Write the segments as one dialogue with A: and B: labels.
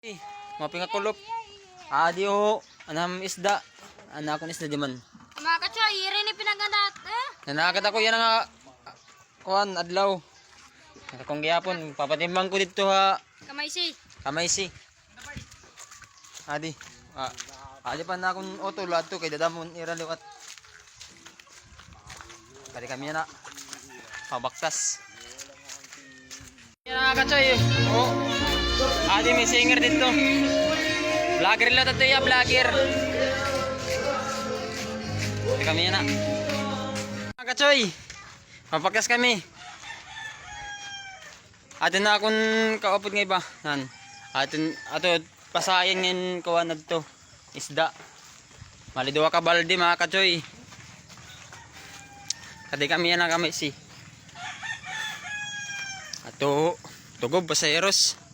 A: Eh, Maping kulop. Ah, di ho. Anam isda. Anak akong isda di man.
B: Mga kachoy, rin ni pinagadat. Eh?
A: Nanakit ako yan nga kuan adlaw. Kung gihapon papatimbang ko dito ha
B: Kamay si.
A: kamay si. Adi. Ah, adi pa na akong auto lahat to kay dadamon ira liwat. Kali kami na. Pabaktas. Yan nga kachoy. Oh. Adi may singer dito. Vlogger lang to ya, vlogger. Kali kami na. Mga kachoy. Papakas kami. Atin na akong kaupod nga iba. Yan. Atin, ato, pasayan ngayon kawan na to. Isda. Maliduwa ka balde mga kachoy. Kadi kami yan na kami si. Ato, tugob pasayeros.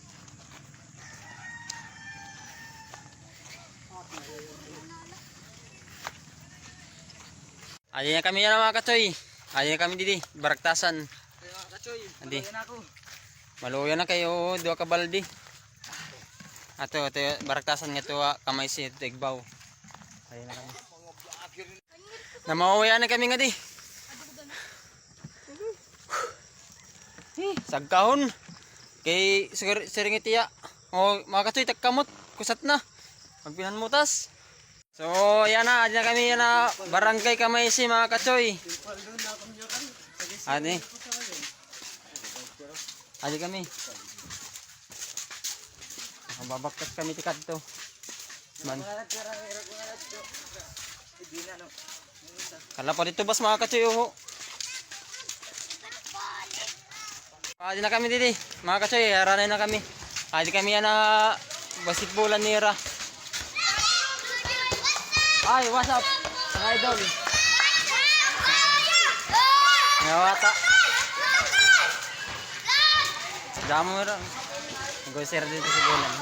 A: Ayan na kami yan mga kachoy. Ayan na kami didi, baraktasan. Adi. Maluya na kayo, dua ka baldi. Ato, ato, baraktasan nga to, ah, kamay si Tigbaw. Ayan na kami. Namauya na kami nga di. Sagkahon. Kay sir, siringitiya. O, mga katoy, tagkamot. Kusat na. Magpinan mutas. So, yan na. Adyan kami yan na barangay kamay si mga kachoy. Adi. Adi kami. Babaktas kami tikad to. Man. Kala pa dito bas mga kachoy oh. Adi na kami didi. Mga kachoy, haranay na kami. Adi kami yan na basketballan nira. Ay, what's up? Mga idol. Ngawata. Damo mo rin. Nag-share dito sa bulan.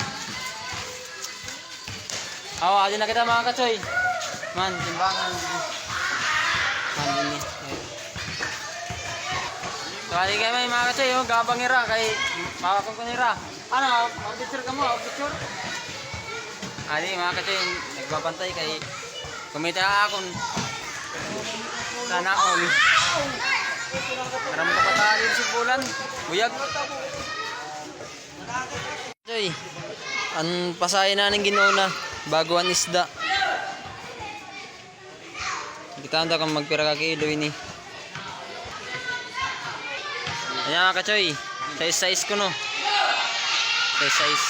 A: Oo, adi na kita mga kachoy. Man, timbangan. Man, ini. So, adi kayo may mga kachoy, oh, gabang ira, kay makakong ko nira. Ano, mag-picture ka mo, mag-picture? Adi, mga kachoy, nagbabantay kay kumita akon. Sana all. Karam ka patali sa bulan. Buyag. Joy. An pasay na ning ginuna bago ang isda. Kita anda kang magpira ka kilo ini. Ayan ka choy. Size size ko no. Size size.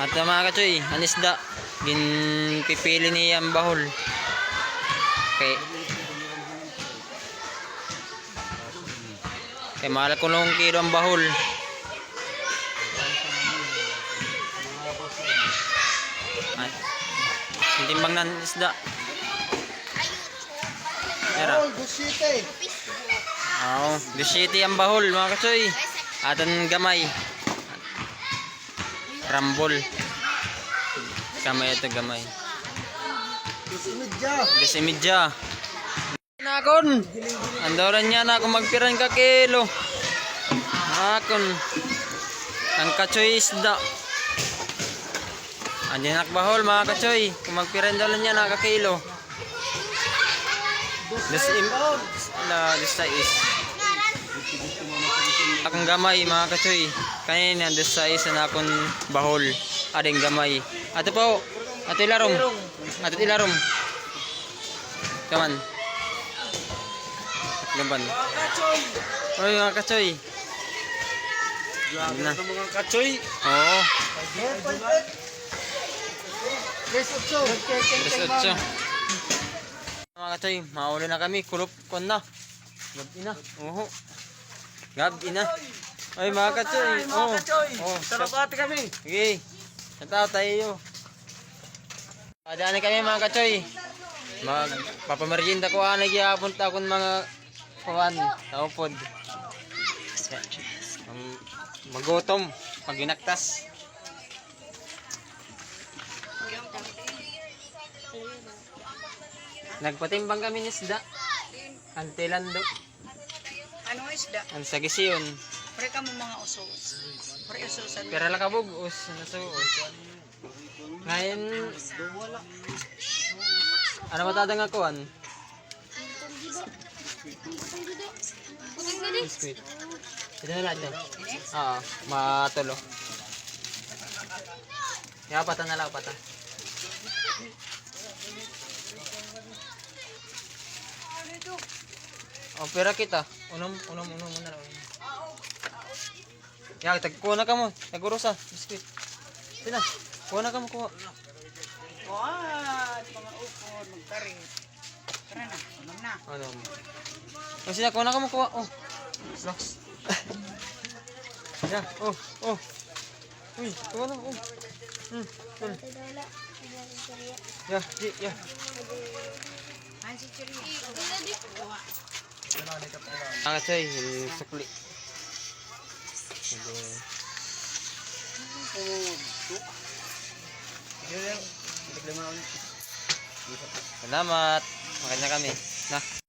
A: At ang mga kachoy, ang isda. Gin pipili niya ang bahol. Okay. Kay mahal ko nung kilo ang bahol. Ay. Timbang ng isda. Tara. Oo, Dushiti ang bahol mga kachoy. Atan gamay. Rambol. Gamay ito gamay. Desimidya. Nakon. Andoran niya na kung magpiran ka kilo. Nakon. Ang kachoy isda. Andiyan nakbahol mga kachoy. Kung magpiran daw niya na ka kilo. Desim na desa is. Akong gamay mga kachoy. Kanina desa is na akong bahol. Ading gamay. Ato po. Ato ilarom. Ato ilarom. Come on. Laban. Oy mga kachoy.
C: Grabe
A: Na.
C: mga kachoy.
A: Oo.
C: Yes, Otso.
A: Tres otso. Mga kachoy, mauli na kami. Kulop kon na. Gabi na. Oo. Gabi na. Ay mga kachoy.
C: Ay, mga kachoy.
A: Oo.
C: Sarapati kami.
A: Sige. Nataw tayo. Adaan kami mga kachoy. Mag papamerienda ko ana gyapon ta kun mga kuan taupod. Magutom pag ginaktas. Nagpatimbang kami ni isda. Antilan do.
B: Ano isda?
A: Ang sagisiyon.
D: Pre ka mo mga uso. Pre uso sa
A: Pero lang kabog, us, nasuos. Ngayon, ano matadang ako, an? Biscuit. Ito na natin. Oo, matulo. Kaya pata na lang, pata. Oh, pera kita. Unom, unom, unom, unom na Ya, tagkuha na ka mo. Nagurusa, biskuit. Ito na. Kuha na ka mo, kuha.
D: What? Mga upod, magkari. Tara na, unom na.
A: Ano mo? Oh, sina, kuha na ka mo, kuha. Oh. Locks. ya, oh, oh. Uy, kuha na, oh. Hmm, hmm. Ya, di, ya.
D: Ay, si Chiri.
A: Ang choy, yung sukli. Hindi. Salamat. Makan na kami. Na.